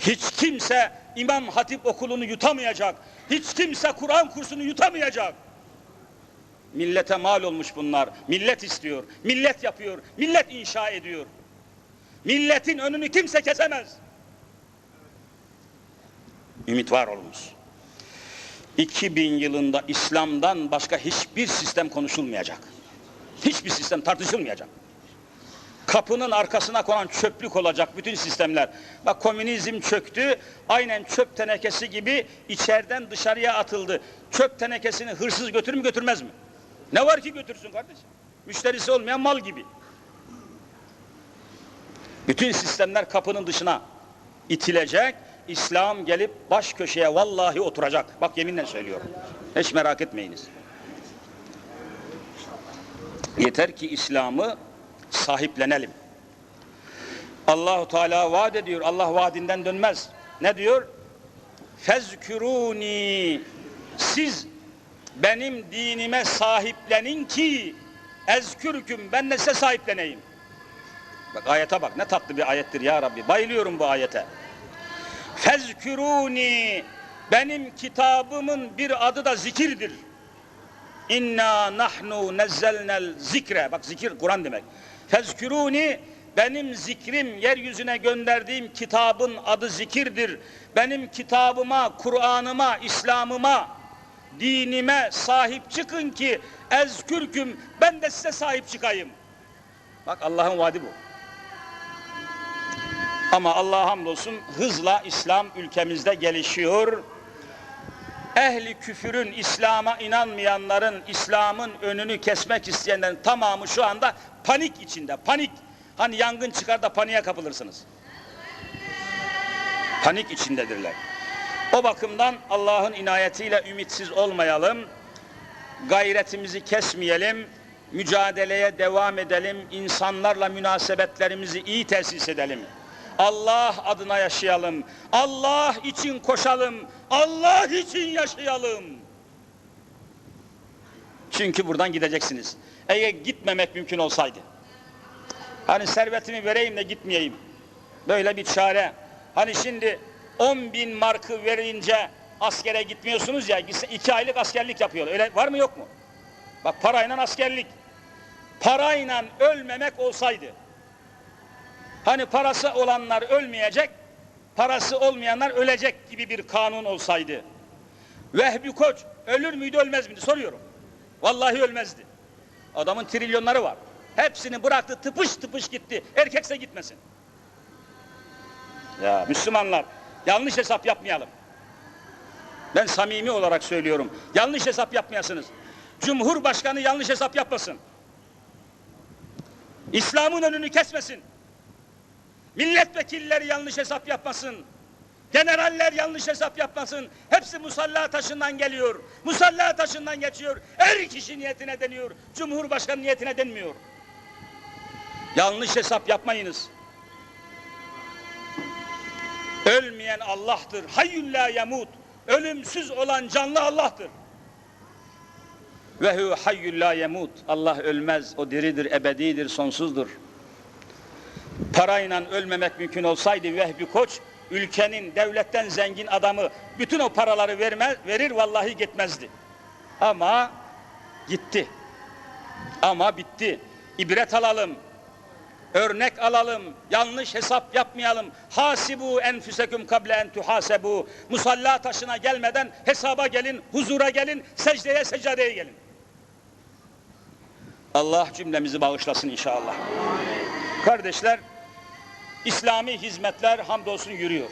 Hiç kimse İmam Hatip okulunu yutamayacak. Hiç kimse Kur'an kursunu yutamayacak. Millete mal olmuş bunlar. Millet istiyor. Millet yapıyor. Millet inşa ediyor. Milletin önünü kimse kesemez. Ümit var olmuş. 2000 yılında İslam'dan başka hiçbir sistem konuşulmayacak. Hiçbir sistem tartışılmayacak. Kapının arkasına konan çöplük olacak bütün sistemler. Bak komünizm çöktü, aynen çöp tenekesi gibi içeriden dışarıya atıldı. Çöp tenekesini hırsız götürür mü götürmez mi? Ne var ki götürsün kardeşim? Müşterisi olmayan mal gibi. Bütün sistemler kapının dışına itilecek. İslam gelip baş köşeye vallahi oturacak. Bak yeminle söylüyorum. Hiç merak etmeyiniz. Yeter ki İslam'ı sahiplenelim. Allahu Teala vaat ediyor. Allah vaadinden dönmez. Ne diyor? Fezküruni siz benim dinime sahiplenin ki ezkürküm ben de size sahipleneyim. Bak ayete bak ne tatlı bir ayettir ya Rabbi. Bayılıyorum bu ayete. Fezküruni benim kitabımın bir adı da zikirdir. İnna nahnu nezzelnel zikre. Bak zikir Kur'an demek. Fezküruni benim zikrim yeryüzüne gönderdiğim kitabın adı zikirdir. Benim kitabıma, Kur'an'ıma, İslam'ıma, dinime sahip çıkın ki ezkürküm ben de size sahip çıkayım. Bak Allah'ın vaadi bu. Ama Allah'a hamdolsun hızla İslam ülkemizde gelişiyor. Ehli küfürün, İslam'a inanmayanların, İslam'ın önünü kesmek isteyenlerin tamamı şu anda panik içinde. Panik. Hani yangın çıkar da paniğe kapılırsınız. Panik içindedirler. O bakımdan Allah'ın inayetiyle ümitsiz olmayalım. Gayretimizi kesmeyelim. Mücadeleye devam edelim. İnsanlarla münasebetlerimizi iyi tesis edelim. Allah adına yaşayalım. Allah için koşalım. Allah için yaşayalım. Çünkü buradan gideceksiniz. Eğer gitmemek mümkün olsaydı. Hani servetimi vereyim de gitmeyeyim. Böyle bir çare. Hani şimdi 10 bin markı verince askere gitmiyorsunuz ya, iki aylık askerlik yapıyorlar. Öyle var mı yok mu? Bak parayla askerlik. Parayla ölmemek olsaydı. Hani parası olanlar ölmeyecek, parası olmayanlar ölecek gibi bir kanun olsaydı. Vehbi Koç ölür müydü ölmez miydi soruyorum. Vallahi ölmezdi. Adamın trilyonları var. Hepsini bıraktı tıpış tıpış gitti. Erkekse gitmesin. Ya Müslümanlar yanlış hesap yapmayalım. Ben samimi olarak söylüyorum. Yanlış hesap yapmayasınız. Cumhurbaşkanı yanlış hesap yapmasın. İslam'ın önünü kesmesin. Milletvekilleri yanlış hesap yapmasın. Generaller yanlış hesap yapmasın. Hepsi musalla taşından geliyor. Musalla taşından geçiyor. Her kişi niyetine deniyor. Cumhurbaşkanı niyetine denmiyor. Yanlış hesap yapmayınız. Ölmeyen Allah'tır. Hayyul la yemut. Ölümsüz olan canlı Allah'tır. Ve hu hayyul la yemut. Allah ölmez. O diridir, ebedidir, sonsuzdur. Parayla ölmemek mümkün olsaydı Vehbi Koç ülkenin devletten zengin adamı bütün o paraları vermez, verir vallahi gitmezdi. Ama gitti. Ama bitti. İbret alalım. Örnek alalım. Yanlış hesap yapmayalım. Hasibu enfüseküm kable en tuhasebu. Musalla taşına gelmeden hesaba gelin, huzura gelin, secdeye secdeye gelin. Allah cümlemizi bağışlasın inşallah. Kardeşler, İslami hizmetler hamdolsun yürüyor.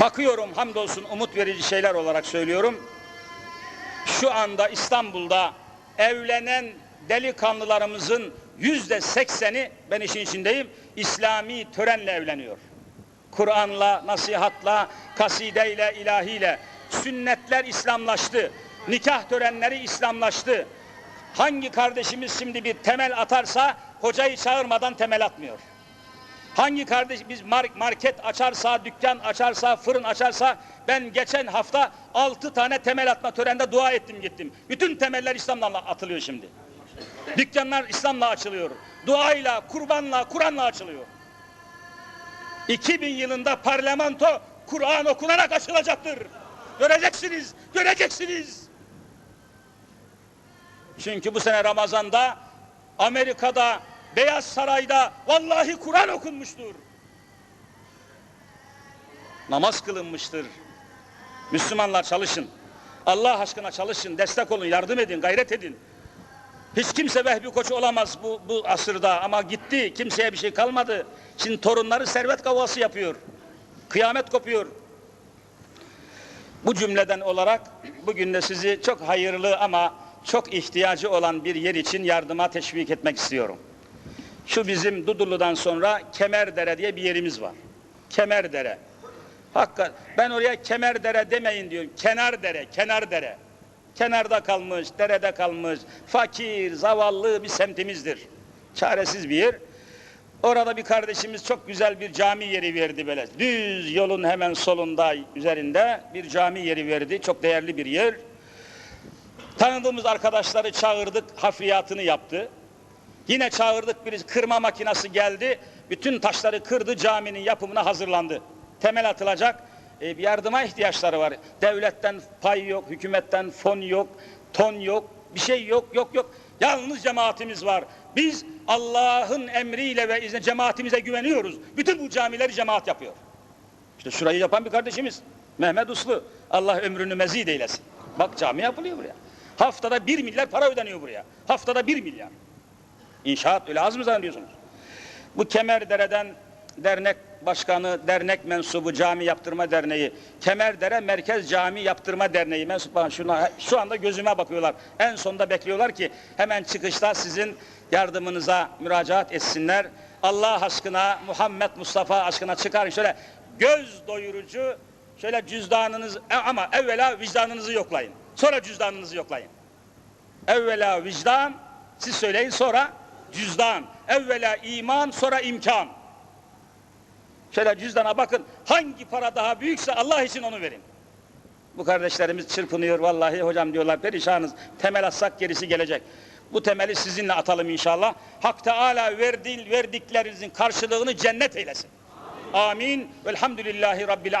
Bakıyorum hamdolsun umut verici şeyler olarak söylüyorum. Şu anda İstanbul'da evlenen delikanlılarımızın yüzde sekseni, ben işin içindeyim, İslami törenle evleniyor. Kur'an'la, nasihatla, kasideyle, ilahiyle. Sünnetler İslamlaştı. Nikah törenleri İslamlaştı. Hangi kardeşimiz şimdi bir temel atarsa hocayı çağırmadan temel atmıyor. Hangi kardeş biz market açarsa, dükkan açarsa, fırın açarsa ben geçen hafta altı tane temel atma töreninde dua ettim gittim. Bütün temeller İslam'la atılıyor şimdi. Dükkanlar İslam'la açılıyor. Duayla, kurbanla, Kur'an'la açılıyor. 2000 yılında parlamento Kur'an okunarak açılacaktır. Göreceksiniz, göreceksiniz. Çünkü bu sene Ramazan'da Amerika'da Beyaz Saray'da vallahi Kur'an okunmuştur. Namaz kılınmıştır. Müslümanlar çalışın. Allah aşkına çalışın, destek olun, yardım edin, gayret edin. Hiç kimse Vehbi Koç olamaz bu, bu asırda ama gitti. Kimseye bir şey kalmadı. Şimdi torunları servet kavgası yapıyor. Kıyamet kopuyor. Bu cümleden olarak bugün de sizi çok hayırlı ama çok ihtiyacı olan bir yer için yardıma teşvik etmek istiyorum. Şu bizim Dudullu'dan sonra Kemerdere diye bir yerimiz var. Kemerdere. Hakikaten ben oraya Kemerdere demeyin diyorum. Kenar dere, kenar dere. Kenarda kalmış, derede kalmış, fakir, zavallı bir semtimizdir. Çaresiz bir yer. Orada bir kardeşimiz çok güzel bir cami yeri verdi böyle. Düz yolun hemen solunda, üzerinde bir cami yeri verdi. Çok değerli bir yer. Tanıdığımız arkadaşları çağırdık, hafriyatını yaptı. Yine çağırdık birisi kırma makinesi geldi. Bütün taşları kırdı, caminin yapımına hazırlandı. Temel atılacak. E, bir yardıma ihtiyaçları var. Devletten pay yok, hükümetten fon yok, ton yok, bir şey yok, yok yok. Yalnız cemaatimiz var. Biz Allah'ın emriyle ve izniyle cemaatimize güveniyoruz. Bütün bu camileri cemaat yapıyor. İşte şurayı yapan bir kardeşimiz. Mehmet Uslu. Allah ömrünü mezid eylesin. Bak cami yapılıyor buraya. Haftada bir milyar para ödeniyor buraya. Haftada bir milyar. İnşaat öyle az mı zannediyorsunuz? Bu Kemerdere'den dernek başkanı, dernek mensubu cami yaptırma derneği, Kemerdere Merkez Cami Yaptırma Derneği mensup şuna şu anda gözüme bakıyorlar. En sonda bekliyorlar ki hemen çıkışta sizin yardımınıza müracaat etsinler. Allah aşkına, Muhammed Mustafa aşkına çıkar şöyle göz doyurucu şöyle cüzdanınız e, ama evvela vicdanınızı yoklayın. Sonra cüzdanınızı yoklayın. Evvela vicdan, siz söyleyin sonra cüzdan. Evvela iman, sonra imkan. Şöyle cüzdana bakın, hangi para daha büyükse Allah için onu verin. Bu kardeşlerimiz çırpınıyor vallahi hocam diyorlar perişanız. Temel atsak gerisi gelecek. Bu temeli sizinle atalım inşallah. Hak Teala verdi, verdiklerinizin karşılığını cennet eylesin. Amin. Velhamdülillahi Rabbil alemin.